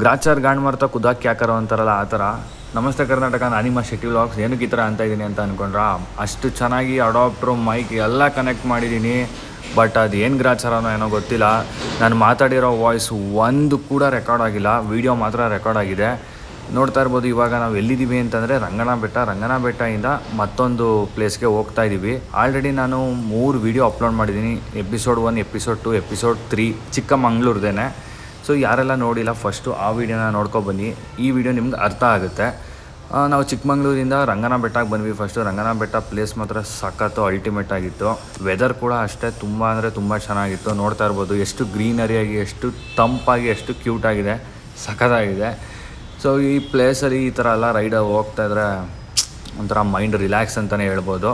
ಗ್ರಾಚಾರ್ ಗಾಂಡ್ ಮಾರ್ತಾ ಕುದಾಕ್ ಯಾಕರೋ ಅಂತಾರಲ್ಲ, ಆ ಥರ. ನಮಸ್ತೆ ಕರ್ನಾಟಕ ಅನಿಮಾ ಶೆಟ್ಟಿ ವ್ಲಾಗ್ಸ್. ಏನಕ್ಕೆ ಈ ಥರ ಅಂತ ಇದ್ದೀನಿ ಅಂತ ಅಂದ್ಕೊಂಡ್ರ ಅಷ್ಟು ಚೆನ್ನಾಗಿ ಅಡಾಪ್ಟ್ರು ಮೈಕ್ ಎಲ್ಲ ಕನೆಕ್ಟ್ ಮಾಡಿದ್ದೀನಿ ಬಟ್ ಅದು ಏನು ಗ್ರಾಚಾರನೋ ಏನೋ ಗೊತ್ತಿಲ್ಲ. ನಾನು ಮಾತಾಡಿರೋ ವಾಯ್ಸ್ ಒಂದು ಕೂಡ ರೆಕಾರ್ಡ್ ಆಗಿಲ್ಲ. ವಿಡಿಯೋ ಮಾತ್ರ ರೆಕಾರ್ಡ್ ಆಗಿದೆ. ನೋಡ್ತಾ ಇರ್ಬೋದು, ಇವಾಗ ನಾವು ಎಲ್ಲಿದ್ದೀವಿ ಅಂತಂದರೆ ರಂಗನ ಬೆಟ್ಟ ರಂಗನ ಬೆಟ್ಟದಿಂದ ಮತ್ತೊಂದು ಪ್ಲೇಸ್ಗೆ ಹೋಗ್ತಾ ಇದ್ದೀವಿ ಆಲ್ರೆಡಿ ನಾನು ಮೂರು ವಿಡಿಯೋ ಅಪ್ಲೋಡ್ ಮಾಡಿದ್ದೀನಿ episode one episode two episode three ಚಿಕ್ಕಮಂಗ್ಳೂರ್ದೇನೆ. So ಯಾರೆಲ್ಲ ನೋಡಿಲ್ಲ ಫಸ್ಟು ಆ ವಿಡಿಯೋನ ನೋಡ್ಕೊಬನ್ನಿ ಈ ವಿಡಿಯೋ ನಿಮ್ಗೆ ಅರ್ಥ ಆಗುತ್ತೆ. ನಾವು ಚಿಕ್ಕಮಂಗ್ಳೂರಿಂದ ರಂಗನ ಬೆಟ್ಟಕ್ಕೆ ಬಂದ್ವಿ ಫಸ್ಟು ರಂಗನ ಬೆಟ್ಟ ಪ್ಲೇಸ್ ಮಾತ್ರ ಸಖತ್ತು ಅಲ್ಟಿಮೇಟ್ ಆಗಿತ್ತು. ವೆದರ್ ಕೂಡ ಅಷ್ಟೇ ತುಂಬ ಅಂದರೆ ತುಂಬ ಚೆನ್ನಾಗಿತ್ತು. ನೋಡ್ತಾ ಇರ್ಬೋದು, ಎಷ್ಟು ಗ್ರೀನರಿಯಾಗಿ ಎಷ್ಟು ತಂಪಾಗಿ, ಎಷ್ಟು ಕ್ಯೂಟ್ ಆಗಿದೆ. ಸಖತ್ತಾಗಿದೆ. ಸೊ ಈ ಪ್ಲೇಸಲ್ಲಿ ಈ ಥರ ಎಲ್ಲ ರೈಡ್ ಹೋಗ್ತಾ ಇದ್ರೆ ಒಂಥರ ಮೈಂಡ್ ರಿಲ್ಯಾಕ್ಸ್ ಅಂತಲೇ ಹೇಳ್ಬೋದು.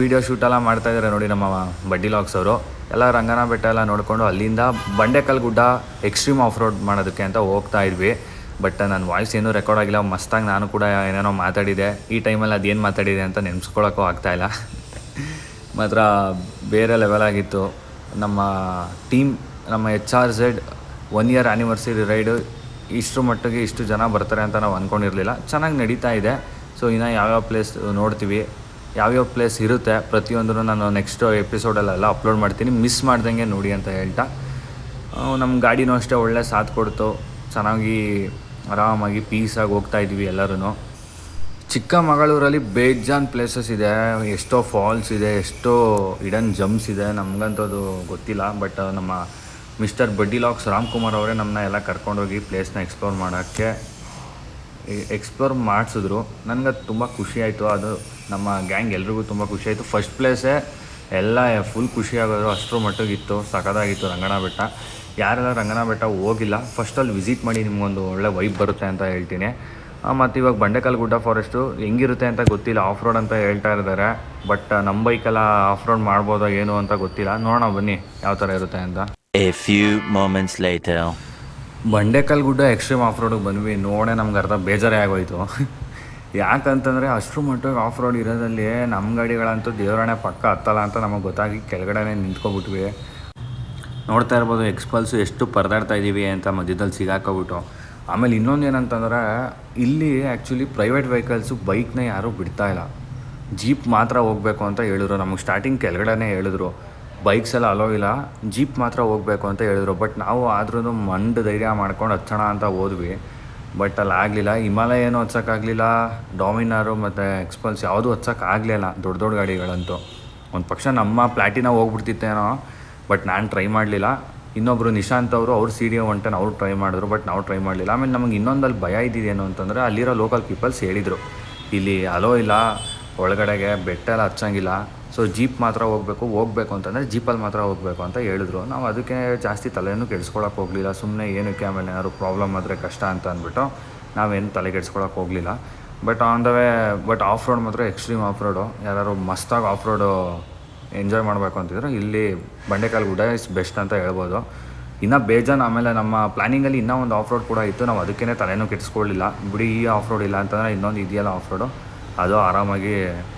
ವೀಡಿಯೋ ಶೂಟೆಲ್ಲ ಮಾಡ್ತಾಯಿದ್ದಾರೆ ನೋಡಿ ನಮ್ಮ ಬಡ್ಡಿ ಲಾಕ್ಸ್ ಅವರು. ಎಲ್ಲ ರಂಗನ ಬೆಟ್ಟ ಎಲ್ಲ ನೋಡಿಕೊಂಡು ಅಲ್ಲಿಂದ ಬಂಡೆಕಲ್ ಗುಡ್ಡ ಎಕ್ಸ್ಟ್ರೀಮ್ ಆಫ್ ರೋಡ್ ಮಾಡೋದಕ್ಕೆ ಅಂತ ಹೋಗ್ತಾ ಇದ್ವಿ. ಬಟ್ ನನ್ನ ವಾಯ್ಸ್ ಏನೂ ರೆಕಾರ್ಡ್ ಆಗಿಲ್ಲ. ಮಸ್ತಾಗಿ ನಾನು ಕೂಡ ಏನೇನೋ ಮಾತಾಡಿದೆ. ಈ ಟೈಮಲ್ಲಿ ಅದೇನು ಮಾತಾಡಿದೆ ಅಂತ ನೆನೆಸ್ಕೊಳ್ಳೋಕ್ಕೂ ಆಗ್ತಾಯಿಲ್ಲ ಮಾತ್ರ ಬೇರೆ ಲೆವೆಲ್ ಆಗಿತ್ತು. ನಮ್ಮ ಟೀಮ್ ನಮ್ಮ H R Z one year anniversary ride ಇಷ್ಟರ ಮಟ್ಟಿಗೆ ಇಷ್ಟು ಜನ ಬರ್ತಾರೆ ಅಂತ ನಾವು ಅಂದ್ಕೊಂಡಿರಲಿಲ್ಲ ಚೆನ್ನಾಗಿ ನಡೀತಾ ಇದೆ. ಸೊ ಇನ್ನು ಯಾವ್ಯಾವ ಪ್ಲೇಸ್ ನೋಡ್ತೀವಿ. ಯಾವ್ಯಾವ ಪ್ಲೇಸ್ ಇರುತ್ತೆ ಪ್ರತಿಯೊಂದನ್ನು ನಾನು ನೆಕ್ಸ್ಟ್ ಎಪಿಸೋಡಲ್ಲೆಲ್ಲ ಅಪ್ಲೋಡ್ ಮಾಡ್ತೀನಿ. ಮಿಸ್ ಮಾಡ್ದಂಗೆ ನೋಡಿ ಅಂತ ಹೇಳ್ತಾ. ನಮ್ಮ ಗಾಡಿನೂ ಅಷ್ಟೇ ಒಳ್ಳೆ ಸಾಥ್ ಕೊಡ್ತು. ಚೆನ್ನಾಗಿ ಆರಾಮಾಗಿ ಪೀಸಾಗಿ ಹೋಗ್ತಾ ಇದ್ವಿ ಎಲ್ಲರೂ ಚಿಕ್ಕಮಗಳೂರಲ್ಲಿ ಬೇಜಾನ್ ಪ್ಲೇಸಸ್ ಇದೆ. ಎಷ್ಟೋ ಫಾಲ್ಸ್ ಇದೆ, ಎಷ್ಟೋ ಇಡನ್ ಜಂಪ್ಸ್ ಇದೆ. ನಮಗಂತದು ಗೊತ್ತಿಲ್ಲ. ಬಟ್ ನಮ್ಮ ಮಿಸ್ಟರ್ ಬಡ್ಡಿ ಲಾಕ್ಸ್ ರಾಮ್ಕುಮಾರ್ ಅವರೇ ನಮ್ಮನ್ನ ಎಲ್ಲ ಕರ್ಕೊಂಡೋಗಿ ಪ್ಲೇಸ್ನ ಎಕ್ಸ್ಪ್ಲೋರ್ ಮಾಡೋಕ್ಕೆ ಎಕ್ಸ್ಪ್ಲೋರ್ ಮಾಡಿಸಿದ್ರು. ನನಗೆ ತುಂಬ ಖುಷಿ ಆಯಿತು. ಅದು ನಮ್ಮ ಗ್ಯಾಂಗ್ ಎಲ್ರಿಗೂ ತುಂಬ ಖುಷಿ ಆಯಿತು. ಫಸ್ಟ್ ಪ್ಲೇಸೇ ಎಲ್ಲ ಫುಲ್ ಖುಷಿ ಆಗೋದು ಅಷ್ಟರ ಮಟ್ಟಿಗಿತ್ತು. ಸಖತ್ತಾಗಿತ್ತು ರಂಗನ ಬೆಟ್ಟ. ಯಾರೆಲ್ಲ ರಂಗನ ಬೆಟ್ಟ ಹೋಗಿಲ್ಲ ಫಸ್ಟಲ್ಲಿ ವಿಸಿಟ್ ಮಾಡಿ ನಿಮಗೊಂದು ಒಳ್ಳೆ ವೈಬ್ ಬರುತ್ತೆ ಅಂತ ಹೇಳ್ತೀನಿ. ಮತ್ತು ಇವಾಗ ಬಂಡೆಕಲ್ ಗುಡ್ಡ ಫಾರೆಸ್ಟು ಹೆಂಗಿರುತ್ತೆ ಅಂತ ಗೊತ್ತಿಲ್ಲ. ಆಫ್ ರೋಡ್ ಅಂತ ಹೇಳ್ತಾ ಇದ್ದಾರೆ. ಬಟ್ ನಮ್ಮ ಬೈಕೆಲ್ಲ ಆಫ್ ರೋಡ್ ಮಾಡ್ಬೋದಾ, ಏನು ಅಂತ ಗೊತ್ತಿಲ್ಲ. ನೋಡೋಣ ಬನ್ನಿ, ಯಾವ ಥರ ಇರುತ್ತೆ ಅಂತ. ಬಂಡೆಕಲ್ ಗುಡ್ಡ ಎಕ್ಸ್ಟ್ರೀಮ್ ಆಫ್ ರೋಡಿಗೆ ಬಂದ್ವಿ, ನೋಡೇ ನಮ್ಗೆ ಅರ್ಧ ಬೇಜಾರೇ ಆಗೋಯ್ತು. ಯಾಕಂತಂದರೆ ಅಷ್ಟರ ಮಟ್ಟಿಗೆ ಆಫ್ ರೋಡ್ ಇರೋದಲ್ಲಿ ನಮ್ಮ ಗಾಡಿಗಳಂತೂ ದೇವರಾಣೆ ಪಕ್ಕ ಹತ್ತಲ್ಲ ಅಂತ ನಮಗೆ ಗೊತ್ತಾಗಿ ಕೆಳಗಡೆನೆ ನಿಂತ್ಕೊಬಿಟ್ವಿ ನೋಡ್ತಾ ಇರ್ಬೋದು ಎಕ್ಸ್ಪಲ್ಸು ಎಷ್ಟು ಪರದಾಡ್ತಾ ಇದ್ದೀವಿ ಅಂತ ಮಧ್ಯದಲ್ಲಿ ಸಿಗಾಕೋಬಿಟ್ಟು. ಆಮೇಲೆ ಇನ್ನೊಂದು ಏನಂತಂದ್ರೆ, ಇಲ್ಲಿ ಆ್ಯಕ್ಚುಲಿ ಪ್ರೈವೇಟ್ ವೆಹಿಕಲ್ಸು ಬೈಕ್ನ ಯಾರೂ ಬಿಡ್ತಾ ಇಲ್ಲ. ಜೀಪ್ ಮಾತ್ರ ಹೋಗಬೇಕು ಅಂತ ಹೇಳಿದ್ರು, ನಮಗೆ ಸ್ಟಾರ್ಟಿಂಗ್ ಕೆಳಗಡೆನೇ ಹೇಳಿದ್ರು. ಬೈಕ್ಸ್ ಎಲ್ಲ ಅಲೋ ಇಲ್ಲ. ಜೀಪ್ ಮಾತ್ರ ಹೋಗಬೇಕು ಅಂತ ಹೇಳಿದ್ರು. ಬಟ್ ನಾವು ಆದ್ರೂ ಮಂಡ್ ಧೈರ್ಯ ಮಾಡ್ಕೊಂಡು ಹಚ್ಚೋಣ ಅಂತ ಹೋದ್ವಿ. ಬಟ್ ಅಲ್ಲಿ ಆಗಲಿಲ್ಲ. ಹಿಮಾಲಯ ಏನು ಹಚ್ಚೋಕ್ಕಾಗಲಿಲ್ಲ ಡಾಮಿನಾರು ಮತ್ತು ಎಕ್ಸ್ಪಲ್ಸ್ ಯಾವುದೂ ಹಚ್ಚೋಕ್ಕಾಗಲಿಲ್ಲ ದೊಡ್ಡ ದೊಡ್ಡ ಗಾಡಿಗಳಂತೂ. ಒಂದು ಪಕ್ಷ ನಮ್ಮ ಪ್ಲ್ಯಾಟಿನ ಹೋಗ್ಬಿಡ್ತಿತ್ತೇನೋ. ಬಟ್ ನಾನು ಟ್ರೈ ಮಾಡಲಿಲ್ಲ. ಇನ್ನೊಬ್ಬರು ನಿಶಾಂತ್ ಅವರು, ಅವ್ರು ಸಿ ಡಿ ಒನ್ ಅವ್ರು ಟ್ರೈ ಮಾಡಿದ್ರು. ಬಟ್ ನಾವು ಟ್ರೈ ಮಾಡಲಿಲ್ಲ. ಆಮೇಲೆ ನಮಗೆ ಇನ್ನೊಂದಲ್ಲಿ ಭಯ ಇದ್ದಿದ್ದೇನು ಅಂತಂದರೆ ಅಲ್ಲಿರೋ ಲೋಕಲ್ ಪೀಪಲ್ಸ್ ಹೇಳಿದರು. ಇಲ್ಲಿ ಅಲೋ ಇಲ್ಲ. ಒಳಗಡೆಗೆ ಬೆಟ್ಟ ಎಲ್ಲ ಹಚ್ಚಂಗಿಲ್ಲ. ಸೊ ಜೀಪ್ ಮಾತ್ರ ಹೋಗಬೇಕು ಹೋಗಬೇಕು ಅಂತಂದರೆ ಜೀಪಲ್ಲಿ ಮಾತ್ರ ಹೋಗಬೇಕು ಅಂತ ಹೇಳಿದ್ರು. ನಾವು ಅದಕ್ಕೆ ಜಾಸ್ತಿ ತಲೆಯನ್ನು ಕೆಡಿಸ್ಕೊಳಕ್ಕೆ ಹೋಗಲಿಲ್ಲ. ಸುಮ್ಮನೆ ಏನಕ್ಕೆ ಆಮೇಲೆ ಏನಾದ್ರು ಪ್ರಾಬ್ಲಮ್ ಆದರೆ ಕಷ್ಟ ಅಂತ ಅಂದ್ಬಿಟ್ಟು ನಾವೇನು ತಲೆ ಕೆಡಿಸ್ಕೊಳಕ್ಕೆ ಹೋಗಲಿಲ್ಲ. But on the way but off road ಮಾತ್ರ ಎಕ್ಸ್ಟ್ರೀಮ್ ಆಫ್ ರೋಡು ಯಾರು ಮಸ್ತಾಗಿ ಆಫ್ ರೋಡು ಎಂಜಾಯ್ ಮಾಡಬೇಕು ಅಂತಿದ್ರು ಇಲ್ಲಿ ಬಂಡೆಕಾಲ್ ಗುಡ್ಡ ಇಸ್ ಬೆಸ್ಟ್ ಅಂತ ಹೇಳ್ಬೋದು. ಇನ್ನೂ ಬೇಜಾನ್ ಆಮೇಲೆ ನಮ್ಮ ಪ್ಲ್ಯಾನಿಂಗಲ್ಲಿ ಇನ್ನೂ ಒಂದು ಆಫ್ ರೋಡ್ ಕೂಡ ಇತ್ತು. ನಾವು ಅದಕ್ಕೇ ತಲೆನೂ ಕೆಡಿಸ್ಕೊಳ್ಳಿಲ್ಲ ಬಿಡಿ, ಈ ಆಫ್ ರೋಡ್ ಇಲ್ಲ ಅಂತಂದರೆ ಇನ್ನೊಂದು ಇದೆಯಲ್ಲ ಆಫ್ ರೋಡು ಅದು ಆರಾಮಾಗಿ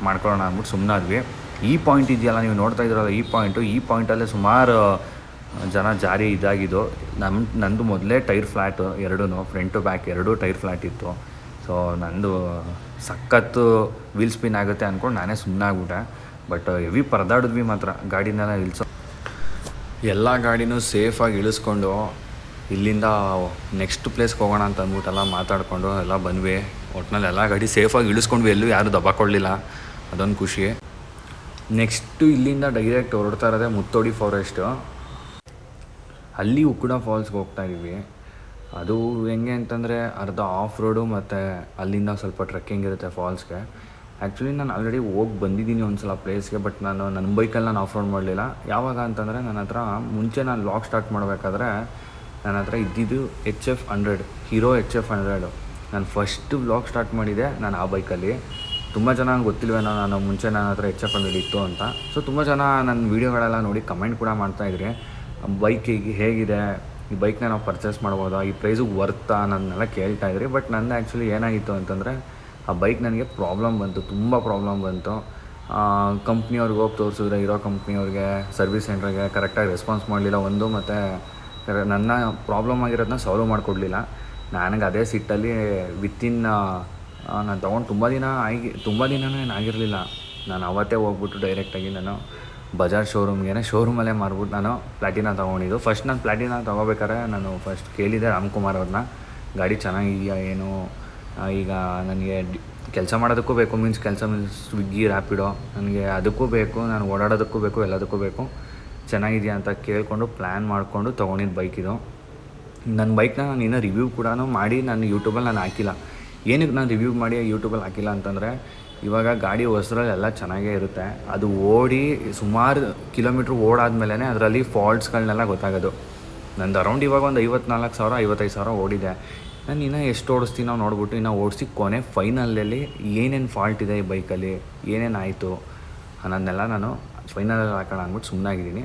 ಮಾಡ್ಕೊಳ್ಳೋಣ ಅಂದ್ಬಿಟ್ಟು ಸುಮ್ಮನಾದ್ವಿ ಈ ಪಾಯಿಂಟ್ ಇದೆಯಲ್ಲ, ನೀವು ನೋಡ್ತಾ ಇದ್ರಲ್ಲ ಈ ಪಾಯಿಂಟು ಈ ಪಾಯಿಂಟಲ್ಲೇ ಸುಮಾರು ಜನ ಜಾರಿ ಇದಾಗಿದ್ದು. ನಮ್ಮ ನಂದು ಮೊದಲೇ ಟೈರ್ ಫ್ಲ್ಯಾಟ್ ಎರಡೂ ಫ್ರಂಟು ಬ್ಯಾಕ್ ಎರಡೂ ಟೈರ್ ಫ್ಲ್ಯಾಟ್ ಇತ್ತು. ಸೊ ನಂದು ಸಖತ್ತು ವೀಲ್ ಸ್ಪಿನ್ ಆಗುತ್ತೆ ಅಂದ್ಕೊಂಡು ನಾನೇ ಸುಮ್ಮನೆ ಆಗ್ಬಿಟ್ಟೆ ಬಟ್ ಹೆವಿ ಪರದಾಡಿದ್ವಿ ಮಾತ್ರ. ಗಾಡಿನೆಲ್ಲ ಇಳಿಸೋ ಎಲ್ಲ ಗಾಡಿನೂ ಸೇಫಾಗಿ ಇಳಿಸ್ಕೊಂಡು ಇಲ್ಲಿಂದ ನೆಕ್ಸ್ಟ್ ಪ್ಲೇಸ್ಗೆ ಹೋಗೋಣ ಅಂತ ಅಂದ್ಬಿಟ್ಟೆಲ್ಲ ಮಾತಾಡಿಕೊಂಡು ಎಲ್ಲ ಬಂದ್ವಿ. ಒಟ್ನಲ್ಲಿ ಎಲ್ಲ ಗಾಡಿ ಸೇಫಾಗಿ ಇಳಿಸ್ಕೊಂಡ್ವಿ. ಎಲ್ಲೂ ಯಾರೂ ದಬ್ಬಾಕೊಳ್ಳಿಲ್ಲ ಅದೊಂದು ಖುಷಿ. ನೆಕ್ಸ್ಟು ಇಲ್ಲಿಂದ ಡೈರೆಕ್ಟ್ ಹೊರಡ್ತಾ ಇರೋದೇ ಮುತ್ತೋಡಿ ಫಾರೆಸ್ಟು ಅಲ್ಲಿ ಉಕ್ಕುಡ ಫಾಲ್ಸ್ಗೆ ಹೋಗ್ತಾ ಇದ್ವಿ. ಅದು ಹೆಂಗೆ ಅಂತಂದರೆ ಅರ್ಧ ಆಫ್ ರೋಡು ಮತ್ತು ಅಲ್ಲಿಂದ ಸ್ವಲ್ಪ ಟ್ರೆಕ್ಕಿಂಗ್ ಇರುತ್ತೆ ಫಾಲ್ಸ್ಗೆ ಆ್ಯಕ್ಚುಲಿ ನಾನು ಆಲ್ರೆಡಿ ಹೋಗಿ ಬಂದಿದ್ದೀನಿ ಒಂದು ಸಲ ಪ್ಲೇಸ್ಗೆ ಬಟ್ ನಾನು, ನನ್ನ ಬೈಕಲ್ಲಿ ನಾನು ಆಫ್ ರೋಡ್ ಮಾಡಲಿಲ್ಲ. ಯಾವಾಗ ಅಂತಂದರೆ ನನ್ನ ಹತ್ರ ಮುಂಚೆ ನಾನು ಲಾಗ್ ಸ್ಟಾರ್ಟ್ ಮಾಡಬೇಕಾದ್ರೆ ನನ್ನ ಹತ್ರ ಇದ್ದಿದ್ದು H F hundred hero H F hundred ನಾನು ಫಸ್ಟು ಬ್ಲಾಗ್ ಸ್ಟಾರ್ಟ್ ಮಾಡಿದೆ ನಾನು ಆ ಬೈಕಲ್ಲಿ ತುಂಬ ಜನ ಗೊತ್ತಿಲ್ವೇನೋ ನಾನು ಮುಂಚೆ ನನ್ನ ಹತ್ರ ಎಚ್ ಎಫ್ ಅಂತ. ಸೊ ತುಂಬ ಜನ ನನ್ನ ವೀಡಿಯೋಗಳೆಲ್ಲ ನೋಡಿ ಕಮೆಂಟ್ ಕೂಡ ಮಾಡ್ತಾಯಿದ್ರಿ ಬೈಕ್ ಹೀಗೆ, ಹೇಗಿದೆ? ಈ ಬೈಕ್ನ ನಾವು ಪರ್ಚೇಸ್ ಮಾಡ್ಬೋದಾ? ಈ ಪ್ರೈಸಿಗೆ ವರ್ತಾ ನನ್ನೆಲ್ಲ ಕೇಳ್ತಾ ಇದ್ರಿ. ಬಟ್ ನಂದು ಆ್ಯಕ್ಚುಲಿ ಏನಾಗಿತ್ತು ಅಂತಂದರೆ, ಆ ಬೈಕ್ ನನಗೆ ಪ್ರಾಬ್ಲಮ್ ಬಂತು, ತುಂಬ ಪ್ರಾಬ್ಲಮ್ ಬಂತು. ಕಂಪ್ನಿಯವ್ರಿಗೆ ಹೋಗಿ ತೋರಿಸಿದ್ರೆ, ಇರೋ ಕಂಪ್ನಿಯವ್ರಿಗೆ, ಸರ್ವಿಸ್ ಸೆಂಟ್ರಿಗೆ ಕರೆಕ್ಟಾಗಿ ರೆಸ್ಪಾನ್ಸ್ ಮಾಡಲಿಲ್ಲ ಒಂದು, ಮತ್ತು ನನ್ನ ಪ್ರಾಬ್ಲಮ್ ಆಗಿರೋದನ್ನ ಸಾಲ್ವ್ ಮಾಡಿಕೊಡ್ಲಿಲ್ಲ. ನನಗೆ ಅದೇ ಸಿಟ್ಟಲ್ಲಿ ವಿತಿನ್ ನಾನು ತೊಗೊಂಡು ತುಂಬ ದಿನ ಆಗಿ, ತುಂಬ ದಿನವೂ ಏನು ಆಗಿರಲಿಲ್ಲ. ನಾನು ಅವತ್ತೇ ಹೋಗ್ಬಿಟ್ಟು ಡೈರೆಕ್ಟಾಗಿ ನಾನು ಬಜಾರ್ ಶೋರೂಮ್ಗೆ ಶೋರೂಮಲ್ಲೇ ಮಾರ್ಬಿಟ್ಟು ನಾನು ಪ್ಲಾಟಿನ ತೊಗೊಂಡಿದ್ದು. ಫಸ್ಟ್ ನಾನು ಪ್ಲಾಟಿನ ತೊಗೋಬೇಕಾದ್ರೆ ನಾನು ಫಸ್ಟ್ ಕೇಳಿದೆ ರಾಮ್ಕುಮಾರ್ ಅವ್ರನ್ನ ಗಾಡಿ ಚೆನ್ನಾಗಿದೆಯಾ, ಏನು? ಈಗ ನನಗೆ ಕೆಲಸ ಮಾಡೋದಕ್ಕೂ ಬೇಕು ಮೀನ್ಸ್ ಕೆಲಸ ಮೀನ್ಸ್ ಸ್ವಿಗ್ಗಿ ರ್ಯಾಪಿಡೋ ನನಗೆ ಅದಕ್ಕೂ ಬೇಕು, ನಾನು ಓಡಾಡೋದಕ್ಕೂ ಬೇಕು, ಎಲ್ಲದಕ್ಕೂ ಬೇಕು. ಚೆನ್ನಾಗಿದೆಯಾ ಅಂತ ಕೇಳಿಕೊಂಡು ಪ್ಲ್ಯಾನ್ ಮಾಡಿಕೊಂಡು ತೊಗೊಂಡಿದ್ದು ಬೈಕ್ ಇದು. ನನ್ನ ಬೈಕ್ನ ನಾನು ಇನ್ನೂ ರಿವ್ಯೂ ಕೂಡ ಮಾಡಿ ನಾನು ಯೂಟ್ಯೂಬಲ್ಲಿ ನಾನು ಹಾಕಿಲ್ಲ. ಏನಕ್ಕೆ ನಾನು ರಿವ್ಯೂ ಮಾಡಿ ಯೂಟ್ಯೂಬಲ್ಲಿ ಹಾಕಿಲ್ಲ ಅಂತಂದರೆ, ಇವಾಗ ಗಾಡಿ ಹೊಸರಲ್ಲಿ ಎಲ್ಲ ಚೆನ್ನಾಗೇ ಇರುತ್ತೆ. ಅದು ಓಡಿ ಸುಮಾರು ಕಿಲೋಮೀಟ್ರ್ ಓಡಾದ್ಮೇಲೆ ಅದರಲ್ಲಿ ಫಾಲ್ಟ್ಸ್ಗಳನ್ನೆಲ್ಲ ಗೊತ್ತಾಗೋದು. ನಂದು ಅರೌಂಡ್ ಇವಾಗ ಒಂದು ಐವತ್ನಾಲ್ಕು ಸಾವಿರ, ಐವತ್ತೈದು ಸಾವಿರ ಓಡಿದೆ. ನಾನು ಇನ್ನೂ ಎಷ್ಟು ಓಡಿಸ್ತೀನಿ ನಾವು ನೋಡ್ಬಿಟ್ಟು ಇನ್ನೂ ಓಡಿಸಿ ಕೊನೆ ಫೈನಲಲ್ಲಿ ಏನೇನು ಫಾಲ್ಟ್ ಇದೆ ಈ ಬೈಕಲ್ಲಿ ಏನೇನು ಆಯಿತು ಅನ್ನೋದನ್ನೆಲ್ಲ ನಾನು ಫೈನಲಲ್ಲಿ ಹಾಕೋಣ ಅಂದ್ಬಿಟ್ಟು ಸುಮ್ಮನಾಗಿದ್ದೀನಿ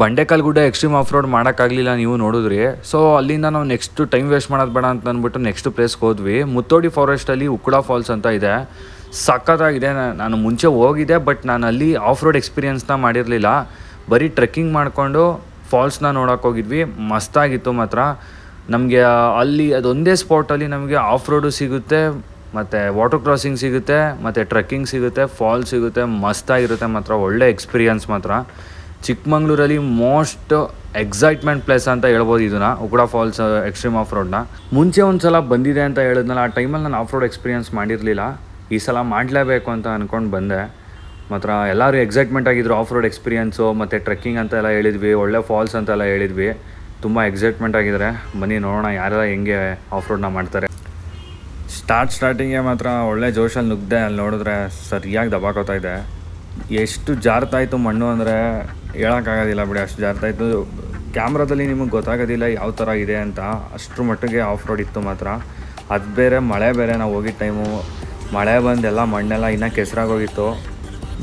ಬಂಡೆಕಲ್ ಗುಡ್ಡ ಎಕ್ಸ್ಟ್ರೀಮ್ ಆಫ್ ರೋಡ್ ಮಾಡೋಕ್ಕಾಗಲಿಲ್ಲ ನೀವು ನೋಡಿದ್ರಿ. ಸೊ ಅಲ್ಲಿಂದ ನಾವು ನೆಕ್ಸ್ಟ್ ಟೈಮ್ ವೇಸ್ಟ್ ಮಾಡೋದು ಬೇಡ ಅಂತ ಅಂದ್ಬಿಟ್ಟು ನೆಕ್ಸ್ಟ್ ಪ್ಲೇಸ್ಗೆ ಹೋದ್ವಿ. ಮುತ್ತೋಡಿ ಫಾರೆಸ್ಟಲ್ಲಿ ಉಕ್ಕುಡ ಫಾಲ್ಸ್ ಅಂತ ಇದೆ. ಸಖತ್ತಾಗಿದೆ. ನಾನು ಮುಂಚೆ ಹೋಗಿದ್ದೆ ಬಟ್ ನಾನು ಅಲ್ಲಿ ಆಫ್ ರೋಡ್ ಎಕ್ಸ್ಪೀರಿಯನ್ಸ್ನ ಮಾಡಿರಲಿಲ್ಲ. ಬರೀ ಟ್ರೆಕ್ಕಿಂಗ್ ಮಾಡಿಕೊಂಡು ಫಾಲ್ಸ್ನ ನೋಡೋಕೆ ಹೋಗಿದ್ವಿ. ಮಸ್ತಾಗಿತ್ತು ಮಾತ್ರ. ನಮಗೆ, ಅಲ್ಲಿ ಅದೊಂದೇ ಸ್ಪಾಟಲ್ಲಿ ನಮಗೆ ಆಫ್ ರೋಡು ಸಿಗುತ್ತೆ, ಮತ್ತು ವಾಟರ್ ಕ್ರಾಸಿಂಗ್ ಸಿಗುತ್ತೆ, ಮತ್ತು ಟ್ರೆಕ್ಕಿಂಗ್ ಸಿಗುತ್ತೆ ಫಾಲ್ ಸಿಗುತ್ತೆ, ಮಸ್ತಾಗಿರುತ್ತೆ ಮಾತ್ರ. ಒಳ್ಳೆ ಎಕ್ಸ್ಪೀರಿಯನ್ಸ್ ಮಾತ್ರ. ಚಿಕ್ಕಮಂಗ್ಳೂರಲ್ಲಿ ಮೋಸ್ಟ್ ಎಕ್ಸೈಟ್ಮೆಂಟ್ ಪ್ಲೇಸ್ ಅಂತ ಹೇಳ್ಬೋದು ಇದನ್ನ, ಉಕ್ಕಡ ಫಾಲ್ಸ್ ಎಕ್ಸ್ಟ್ರೀಮ್ ಆಫ್ ರೋಡ್ನ ಮುಂಚೆ ಒಂದು ಸಲ ಬಂದಿದೆ ಅಂತ ಹೇಳಿದ್ನಲ್ಲ, ಆ ಟೈಮಲ್ಲಿ ನಾನು ಆಫ್ ರೋಡ್ ಎಕ್ಸ್ಪೀರಿಯನ್ಸ್ ಮಾಡಿರಲಿಲ್ಲ. ಈ ಸಲ ಮಾಡಲೇಬೇಕು ಅಂತ ಅಂದ್ಕೊಂಡು ಬಂದೆ. ಮಾತ್ರ ಎಲ್ಲರೂ ಎಕ್ಸೈಟ್ಮೆಂಟ್ ಆಗಿದ್ರು, ಆಫ್ ರೋಡ್ ಎಕ್ಸ್ಪೀರಿಯನ್ಸು, ಮತ್ತು ಟ್ರೆಕ್ಕಿಂಗ್ ಅಂತ ಎಲ್ಲ ಹೇಳಿದ್ವಿ, ಒಳ್ಳೆ ಫಾಲ್ಸ್ ಅಂತೆಲ್ಲ ಹೇಳಿದ್ವಿ. ತುಂಬ ಎಕ್ಸೈಟ್ಮೆಂಟ್ ಆಗಿದ್ದಾರೆ. ಬನ್ನಿ ನೋಡೋಣ ಯಾರೆಲ್ಲ ಹೆಂಗೆ ಆಫ್ ರೋಡ್ನ ಮಾಡ್ತಾರೆ. ಸ್ಟಾರ್ಟ್ ಸ್ಟಾರ್ಟಿಂಗೇ ಮಾತ್ರ ಒಳ್ಳೆ ಜೋಶಲ್ಲಿ ನುಗ್ದೆ, ಅಲ್ಲಿ ನೋಡಿದ್ರೆ ಸರಿಯಾಗಿ ದಬಾಕೋತಾ ಇದೆ. ಎಷ್ಟು ಜಾರತಾಯಿತು ಮಣ್ಣು ಅಂದರೆ ಹೇಳೋಕ್ಕಾಗೋದಿಲ್ಲ ಬಿಡಿ, ಅಷ್ಟು ಜಾರ್ತಾ ಇತ್ತು ಕ್ಯಾಮ್ರಾದಲ್ಲಿ ನಿಮಗೆ ಗೊತ್ತಾಗೋದಿಲ್ಲ ಯಾವ ಥರ ಇದೆ ಅಂತ ಅಷ್ಟರ ಮಟ್ಟಿಗೆ ಆಫ್ ರೋಡ್ ಇತ್ತು ಮಾತ್ರ. ಅದು ಬೇರೆ, ಮಳೆ ಬೇರೆ, ನಾವು ಹೋಗಿದ್ದ ಟೈಮು. ಮಳೆ ಬಂದೆಲ್ಲ ಮಣ್ಣೆಲ್ಲ ಇನ್ನೂ ಕೆಸರಾಗೋಗಿತ್ತು.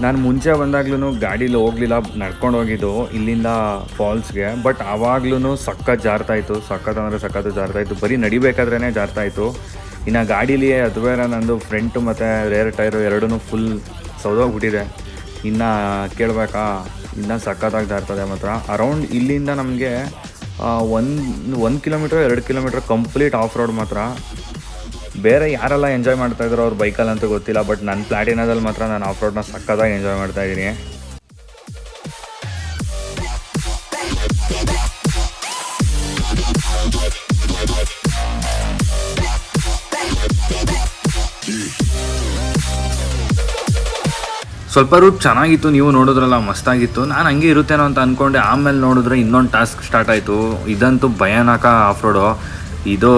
ನಾನು ಮುಂಚೆ ಬಂದಾಗ್ಲೂ ಗಾಡೀಲಿ ಹೋಗಲಿಲ್ಲ, ನಡ್ಕೊಂಡು ಹೋಗಿದ್ದು ಇಲ್ಲಿಂದ ಫಾಲ್ಸ್ಗೆ. ಬಟ್ ಆವಾಗ್ಲೂ ಸಖತ್ ಜಾರ್ತಾ ಇತ್ತು. ಸಖತ್ ಅಂದರೆ ಸಖತ್ತು ಜಾರ್ತಾ ಇತ್ತು. ಬರೀ ನಡಿಬೇಕಾದ್ರೇ ಜಾರ್ತಾ ಇತ್ತು. ಇನ್ನು ಗಾಡೀಲಿ ಅದು ಬೇರೆ ನಂದು ಫ್ರಂಟು ಮತ್ತು ರೇರ್ ಟೈರು ಎರಡೂ ಫುಲ್ ಸೌದೋಗ್ಬಿಟ್ಟಿದೆ. ಇನ್ನು ಕೇಳಬೇಕಾ? ಇನ್ನೂ ಸಖತ್ತಾಗ್ತಾ ಇರ್ತದೆ ಮಾತ್ರ. ಅರೌಂಡ್ ಇಲ್ಲಿಂದ ನಮಗೆ ಒಂದು ಒಂದು ಕಿಲೋಮೀಟ್ರ್ ಎರಡು ಕಿಲೋಮೀಟ್ರ್ ಕಂಪ್ಲೀಟ್ ಆಫ್ ರೋಡ್ ಮಾತ್ರ. ಬೇರೆ ಯಾರೆಲ್ಲ ಎಂಜಾಯ್ ಮಾಡ್ತಾ ಇದ್ರು ಅವ್ರ ಬೈಕಲ್ಲಿ ಅಂತ ಗೊತ್ತಿಲ್ಲ ಬಟ್ ನನ್ನ ಪ್ಲಾಟಿನದಲ್ಲಿ ಮಾತ್ರ ನಾನು ಆಫ್ ರೋಡ್ನ ಸಕ್ಕತ್ತಾಗಿ ಎಂಜಾಯ್ ಮಾಡ್ತಾ ಸ್ವಲ್ಪ ರೂಟ್ ಚೆನ್ನಾಗಿತ್ತು, ನೀವು ನೋಡಿದ್ರಲ್ಲ, ಮಸ್ತಾಗಿತ್ತು. ನಾನು ಹಂಗೆ ಇರುತ್ತೇನೋ ಅಂತ ಅಂದ್ಕೊಂಡೆ ಆಮೇಲೆ ನೋಡಿದ್ರೆ ಇನ್ನೊಂದು ಟಾಸ್ಕ್ ಸ್ಟಾರ್ಟ್ ಆಯಿತು. ಇದಂತೂ ಭಯಾನಕ ಆಫ್ ರೋಡು ಇದು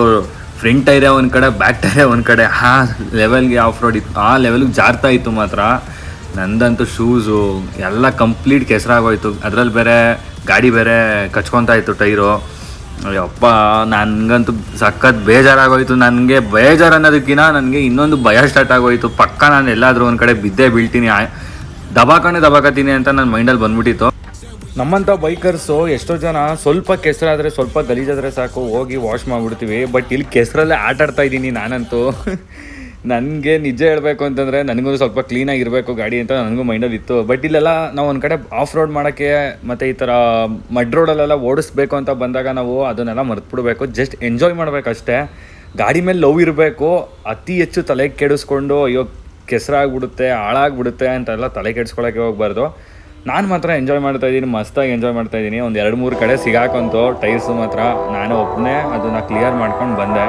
ಫ್ರಂಟ್ ಟೈರೇ ಒಂದು ಕಡೆ ಬ್ಯಾಕ್ ಟೈರೇ ಒಂದು ಕಡೆ, ಆ ಲೆವೆಲ್ಗೆ ಆಫ್ ರೋಡ್ ಇತ್ತು. ಆ ಲೆವೆಲ್ಗೆ ಜಾರ್ತಾ ಇತ್ತು ಮಾತ್ರ. ನಂದಂತೂ ಶೂಸು ಎಲ್ಲ ಕಂಪ್ಲೀಟ್ ಕೆಸರಾಗೋಯ್ತು. ಅದರಲ್ಲಿ ಬೇರೆ ಗಾಡಿ ಬೇರೆ ಕಚ್ಕೊತಾ ಇತ್ತು ಟೈರು ಅಯ್ಯಪ್ಪ ನನಗಂತೂ ಸಖತ್ ಬೇಜಾರಾಗೋಯ್ತು. ನನಗೆ ಬೇಜಾರು ಅನ್ನೋದಕ್ಕಿಂತ ನನಗೆ ಇನ್ನೊಂದು ಭಯ ಸ್ಟಾರ್ಟ್ ಆಗೋಯ್ತು. ಪಕ್ಕ ನಾನು ಎಲ್ಲಾದರೂ ಒಂದು ಕಡೆ ಬಿದ್ದೇ ಬೀಳ್ತೀನಿ. ದಬಾಕಣೆ ದಬಾಕತೀನಿ ಅಂತ ನನ್ನ ಮೈಂಡಲ್ಲಿ ಬಂದ್ಬಿಟ್ಟಿತ್ತು. ನಮ್ಮಂಥ ಬೈಕರ್ಸು ಎಷ್ಟೋ ಜನ ಸ್ವಲ್ಪ ಕೆಸರಾದರೆ ಸ್ವಲ್ಪ ಗಲೀಜಾದರೆ ಸಾಕು, ಹೋಗಿ ವಾಶ್ ಮಾಡಿಬಿಡ್ತೀವಿ. ಬಟ್ ಇಲ್ಲಿ ಕೆಸರಲ್ಲೇ ಆಟಾಡ್ತಾ ಇದ್ದೀನಿ ನಾನಂತೂ. ನನಗೆ ನಿಜ ಹೇಳಬೇಕು ಅಂತಂದರೆ ನನಗೂ ಸ್ವಲ್ಪ ಕ್ಲೀನಾಗಿರಬೇಕು ಗಾಡಿ ಅಂತ ನನಗೂ ಮೈಂಡಲ್ಲಿ ಇತ್ತು. ಬಟ್ ಇಲ್ಲೆಲ್ಲ ನಾವು ಒಂದು ಕಡೆ ಆಫ್ ರೋಡ್ ಮಾಡೋಕ್ಕೆ ಮತ್ತು ಈ ಥರ ಮಡ್ ರೋಡಲ್ಲೆಲ್ಲ ಓಡಿಸ್ಬೇಕು ಅಂತ ಬಂದಾಗ ನಾವು ಅದನ್ನೆಲ್ಲ ಮರ್ತುಬಿಡ್ಬೇಕು. Just enjoy ಮಾಡಬೇಕಷ್ಟೇ. ಗಾಡಿ ಮೇಲೆ ಲವ್ ಇರಬೇಕು. ಅತಿ ಹೆಚ್ಚು ತಲೆ ಕೆಡಿಸ್ಕೊಂಡು, ಅಯ್ಯೋ, ಕೆಸರಾಗ್ಬಿಡುತ್ತೆ, ಹಾಳಾಗ್ಬಿಡುತ್ತೆ ಅಂತೆಲ್ಲ ತಲೆ ಕೆಡಿಸ್ಕೊಳಕ್ಕೆ ಹೋಗ್ಬಾರ್ದು. ನಾನು ಮಾತ್ರ ಎಂಜಾಯ್ ಮಾಡ್ತಾ ಇದ್ದೀನಿ, ಮಸ್ತಾಗಿ ಎಂಜಾಯ್ ಮಾಡ್ತಾ ಇದ್ದೀನಿ. ಒಂದು ಎರಡು ಮೂರು ಕಡೆ ಸಿಗಾಕೊಂತು ಟೈರ್ಸು ಮಾತ್ರ. ನಾನು ಒಬ್ಬನೇ ಅದನ್ನು ಕ್ಲಿಯರ್ ಮಾಡ್ಕೊಂಡು ಬಂದೆ.